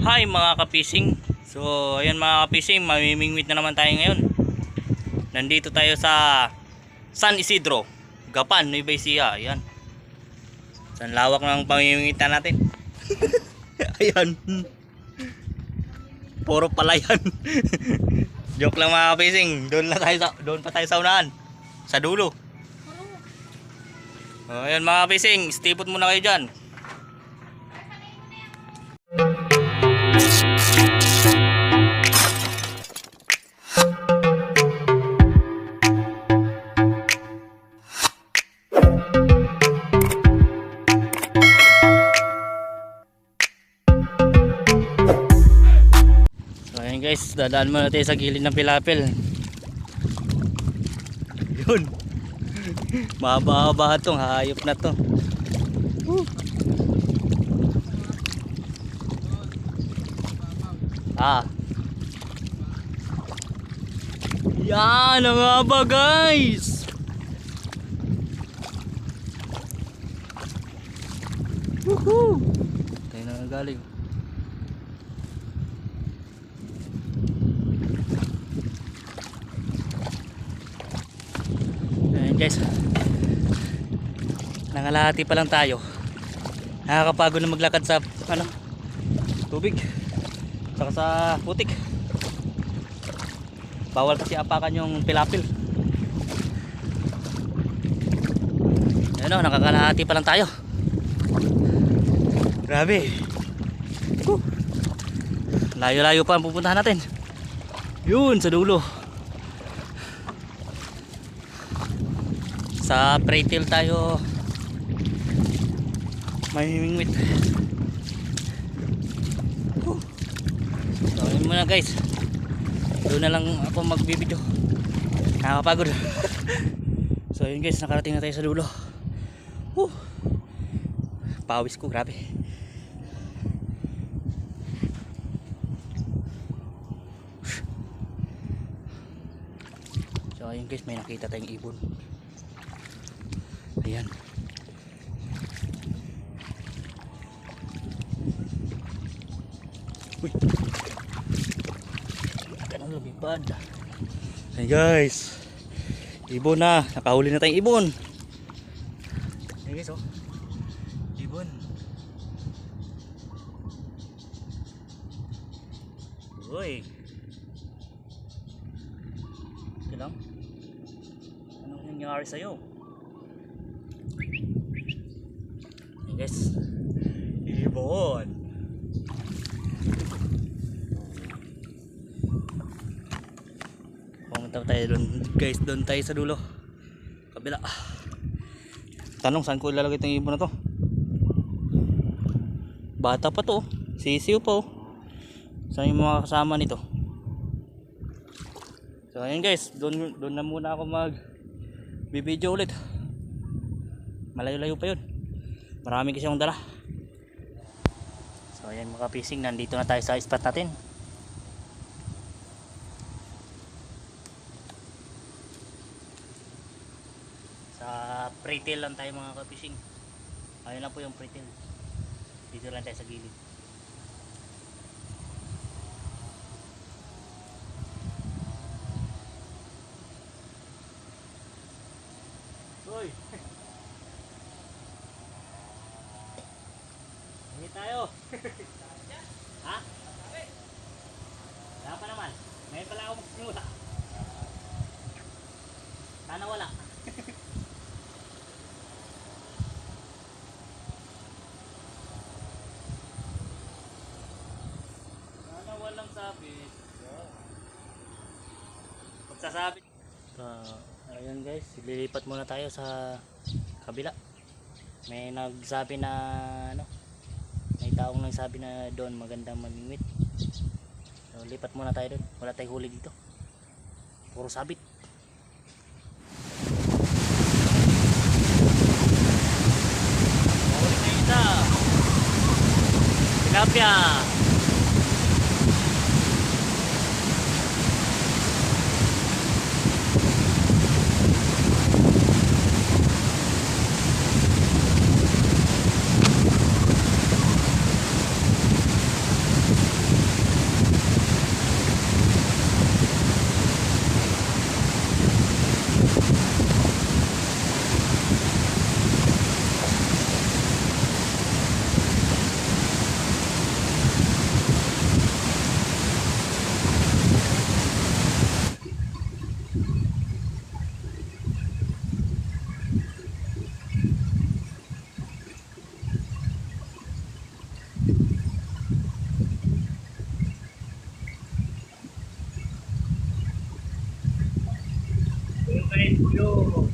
Hi mga kapising So ayan mga kapising Mamimingwit na naman tayo ngayon. Nandito tayo sa San Isidro Gapan, Nueva Ecija Ayan. San lawak ng pamimingwitan natin. Ayan. Puro palayan Joke lang mga kapising Doon, na tayo sa, doon pa tayo sa unahan. Sa dulo. Oh, ayan mga kapising Stipot muna kayo dyan dadaan muna tayo sa gilid ng pilapil. Yun. Mahaba-haba itong hayop na to. Woo. Ah. Yan ang haba guys. Woohoo! Tayo na galing. Guys. Nangalahati pa lang tayo. Nakakapagod na maglakad sa ano, tubig. Saka sa putik. Bawal kasi apakan yung pilapil. Ayan o, nakakalahati pa lang tayo. Grabe. Whew. Layo-layo pa ang pupuntahan natin. Yun, sa dulo. Sa pretil tayo. Mamimingwit so yun muna guys. Doon na lang ako magbibideo. Nakakapagod. So yun guys. Nakarating na tayo sa dulo. Whew. pawis ko. Grabe. So ayun guys. May nakita tayong ibon Ayan. Uy. Kanang lumipad. Ayan guys. Ibon na. Nakahuli na tayong ibon. Ayan guys oh. Ibon. Uy. Okay lang. Anong nangyari sa'yo? Ayan guys. Ibon. Pumunta tayo doon guys. Doon tayo sa dulo. Kabila. Tanong saan ko ilalagay itong ibon na to? Bata pa to. oh. Sisiw pa oh. Saan yung mga kasama nito? So ayun guys. Doon, doon na muna ako mag bibideo ulit. Malayo-layo pa yun. Marami kasi akong dala. So ayan mga pising, nandito na tayo sa spot natin. Sa pretil lang tayo mga kapising. Ayun na po yung pretil. Dito lang tayo sa gilid. Hoy! Hindi tayo. ha? Wala pa naman. Ngayon pala ako magsimula. Sana wala. Sana walang sabit. Magsasabit. So, ayun guys, lilipat muna tayo sa kabila. May nagsabi na ano, may taong nagsabi na doon magandang mamingwit. So, lipat muna tayo doon. Wala tayong huli dito. Puro sabit. Huli na isa. Tilapia. no.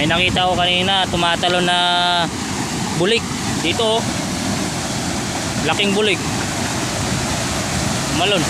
May nakita ko kanina tumatalon na bulik dito oh. Laking bulik. Malon.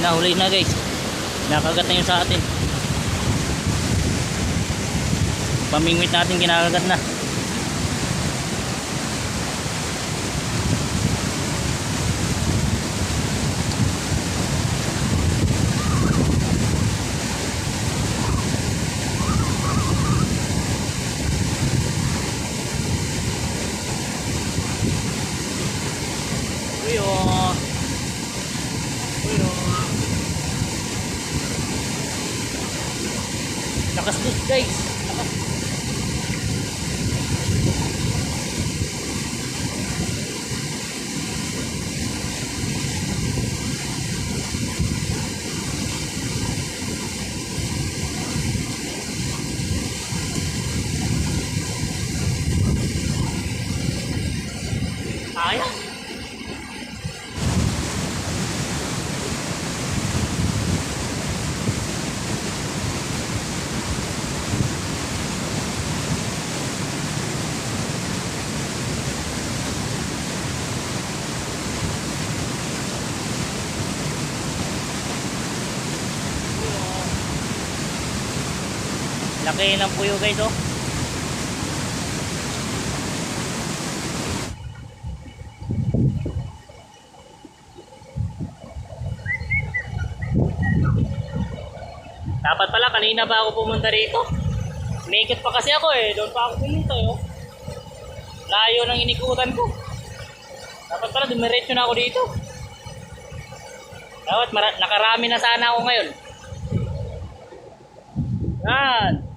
Huli na, huli na guys. Nakagat na yun sa atin. Pamingwit natin kinakagat na. Uy, oh. Uy, oh. Lakas dos guys. Lakas. Sayang. Laki ng puyo guys oh. Dapat pala kanina pa ako pumunta rito. Naked pa kasi ako eh. Doon pa ako pumunta eh. oh. Layo ng inikutan ko. Dapat pala dumiretso na ako dito. Dapat nakarami na sana ako ngayon. Yan.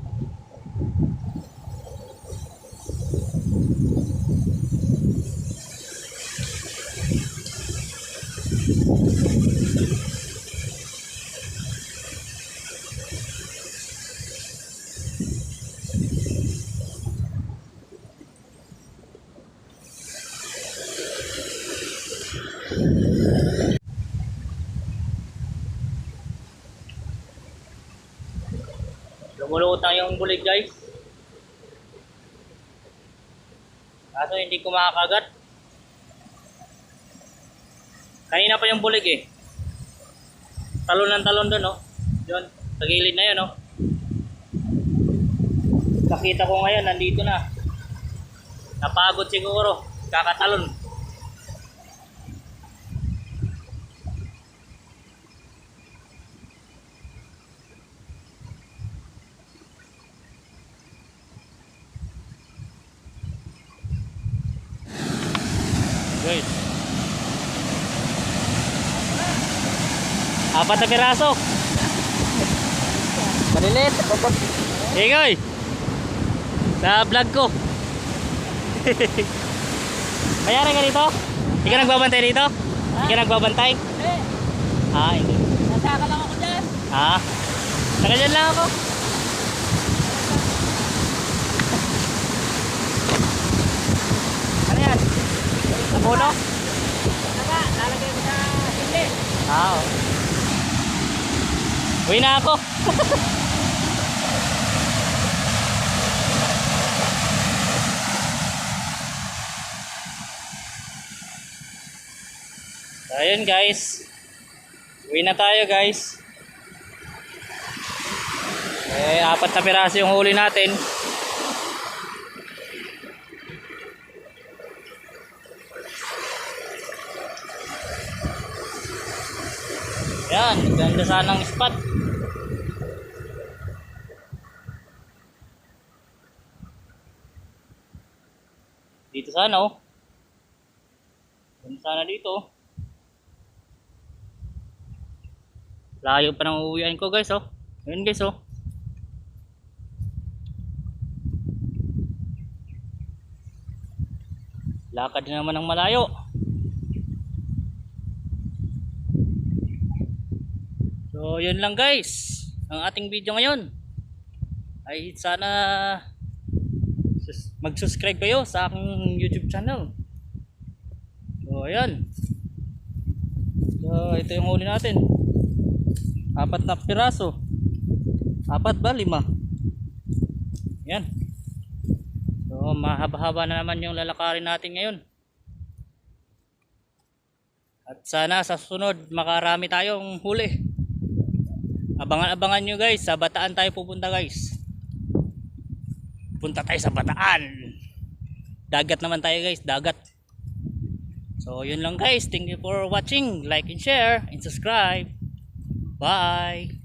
Yung bulig guys. Kaso hindi ko makakagat. Kanina pa yung bulig eh. Talon ng talon doon oh. Yun, sa gilid na yun oh. Nakita ko ngayon, nandito na. Napagod siguro. Kakatalon. Apat na piraso. Malilit. Ikoy. Sa vlog ko. Mayari ka dito? Ikaw nagbabantay dito? Ikaw nagbabantay? Hindi. Ah, hindi. Nasaka lang ako dyan. Ah. Saka dyan lang ako. Ano yan? Sa puno? Saka, lalagay mo sa hindi. Ah, oo. Uwi na ako. Ayun guys. Uwi na tayo guys. Eh, apat na piraso yung huli natin. Yan, ganda sanang spot. Dito sana oh. Ganda sana dito. Layo pa ng uuwian ko guys oh. Ayun guys oh. Lakad na naman ng malayo. So, yun lang guys. Ang ating video ngayon. Ay sana mag-subscribe kayo sa aking YouTube channel. So, ayan. So, ito yung huli natin. Apat na piraso. Apat ba? Lima. Yan. So, mahaba-haba na naman yung lalakarin natin ngayon. At sana sa sunod makarami tayong huli. Abangan-abangan nyo guys. Sa Bataan tayo pupunta guys. Punta tayo sa Bataan. Dagat naman tayo guys. Dagat. So yun lang guys. Thank you for watching. Like and share and subscribe. Bye.